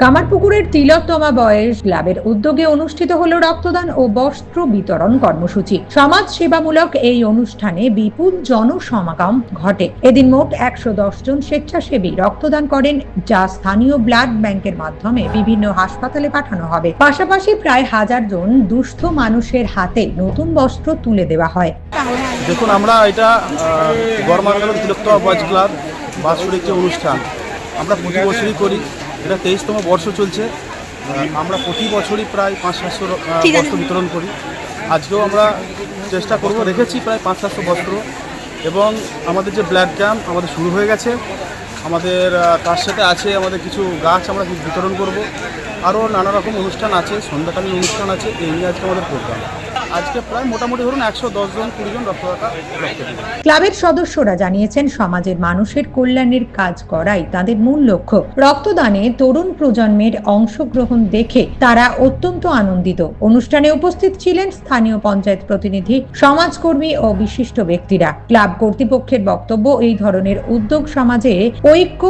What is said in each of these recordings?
কামারপুকুরের তিলোত্তমা বয়স ক্লাবের উদ্যোগে অনুষ্ঠিত হলো রক্তদান ও বস্ত্র বিতরণ কর্মসূচি। সমাজ সেবামূলক এই অনুষ্ঠানে বিপুল জনসমাগম ঘটে। এদিন মোট একশো দশ জন স্বেচ্ছাসেবী রক্তদান করেন, যা স্থানীয় ব্লাড ব্যাংকের মাধ্যমে বিভিন্ন হাসপাতালে পাঠানো হবে। পাশাপাশি প্রায় হাজার জন দুস্থ মানুষের হাতে নতুন বস্ত্র তুলে দেওয়া হয়। দেখুন, আমরা এটা অনুষ্ঠান, আমরা প্রতি বছরই করি। এটা তেইশতম বর্ষ চলছে। আমরা প্রতি বছরই প্রায় পাঁচ সাতশো বস্ত্র বিতরণ করি। আজকেও আমরা চেষ্টা করব রেখেছি প্রায় পাঁচ সাতশো বস্ত্র। এবং আমাদের যে ব্লাড ক্যাম্প আমাদের শুরু হয়ে গেছে। আমাদের তার সাথে আছে আমাদের কিছু গাছ আমরা বিতরণ করব। আরও নানা রকম অনুষ্ঠান আছে সন্ধ্যাকালীন অনুষ্ঠান আছে এই নিয়ে আজকে আমাদের প্রোগ্রাম আজকে প্রায় মোটামুটি ধরুন একশো দশজন কুড়িজন রক্তদাতা রক্ত দিবে। ক্লাবের সদস্যরা জানিয়েছেন, সমাজের মানুষের কল্যাণের কাজ করাই তাদের মূল লক্ষ্য। রক্তদানে তরুণ প্রজন্মের অংশগ্রহণ দেখে তারা অত্যন্ত আনন্দিত। অনুষ্ঠানে উপস্থিত ছিলেন স্থানীয় পঞ্চায়েত প্রতিনিধি, সমাজকর্মী ও বিশিষ্ট ব্যক্তিরা। ক্লাব কর্তৃপক্ষের বক্তব্য, এই ধরনের উদ্যোগ সমাজে ঐক্য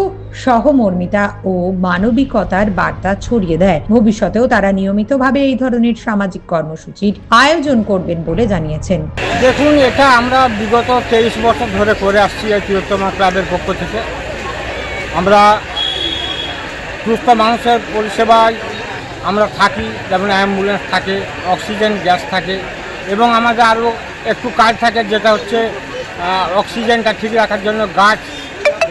সহমর্মিতা ও মানবিকতার বার্তা ছড়িয়ে দেয়। ভবিষ্যতেও তারা নিয়মিতভাবে এই ধরনের সামাজিক কর্মসূচির আয়োজন করবেন বলে জানিয়েছেন। দেখুন, এটা আমরা বিগত তেইশ বছর ধরে করে আসছি এই তিলোত্তমা ক্লাবের পক্ষ থেকে। আমরা সুস্থ মানুষের পরিষেবায় আমরা থাকি, যেমন অ্যাম্বুলেন্স থাকে, অক্সিজেন গ্যাস থাকে, এবং আমাদের আরও একটু কাজ থাকে, যেটা হচ্ছে অক্সিজেনটা ঠিক রাখার জন্য গাছ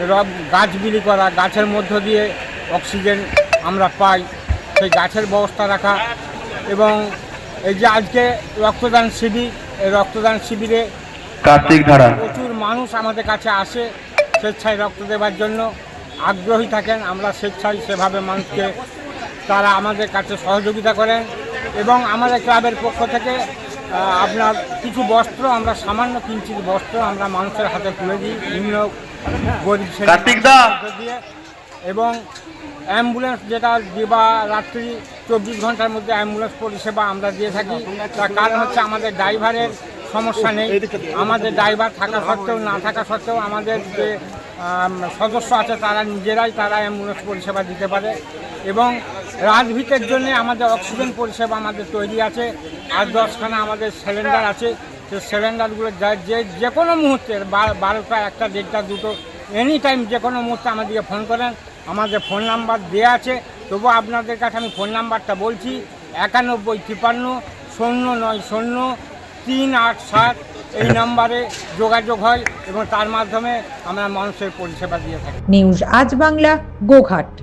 রব- গাছ বিলি করা গাছের মধ্য দিয়ে অক্সিজেন আমরা পাই সেই গাছের ব্যবস্থা রাখা এবং এই যে আজকে রক্তদান শিবির এই রক্তদান শিবিরে কার্তিক ধারা। প্রচুর মানুষ আমাদের কাছে আসে স্বেচ্ছায় রক্ত দেওয়ার জন্য আগ্রহী থাকেন আমরা স্বেচ্ছায় সেভাবে মানুষকে তারা আমাদের কাছে সহযোগিতা করেন এবং আমাদের ক্লাবের পক্ষ থেকে আপনার কিছু বস্ত্র আমরা সামান্য কিঞ্চিত বস্ত্র আমরা মানুষের হাতে তুলে দিই নিম্ন গরিব দিয়ে এবং অ্যাম্বুলেন্স যেটা দিবা রাত্রি চব্বিশ ঘণ্টার মধ্যে অ্যাম্বুলেন্স পরিষেবা আমরা দিয়ে থাকি। তার কারণ হচ্ছে আমাদের ড্রাইভারের সমস্যা নেই। আমাদের ড্রাইভার থাকা সত্ত্বেও না থাকা সত্ত্বেও আমাদের যে সদস্য আছে তারা নিজেরাই তারা অ্যাম্বুলেন্স পরিষেবা দিতে পারে। এবং রাজভিতের জন্য আমাদের অক্সিজেন পরিষেবা আমাদের তৈরি আছে, আর দশখানা আমাদের সিলিন্ডার আছে। সে সিলিন্ডারগুলো যা- যে কোনো মুহূর্তে বারোটা, একটা, দেড়টা, দুটো এনি টাইম যে কোনো মুহূর্তে আমাদেরকে ফোন করেন। আমাদের ফোন নাম্বার দেওয়া আছে। তবু আপনাদের কাছে আমি ফোন নাম্বারটা বলছি, একানব্বই তিপান্ন শূন্য নয় শূন্য তিন আট সাত এই নাম্বারে যোগাযোগ হয় এবং তার মাধ্যমে আমরা মানুষের পরিষেবা দিয়ে থাকি। নিউজ আজ বাংলা, গোঘাট।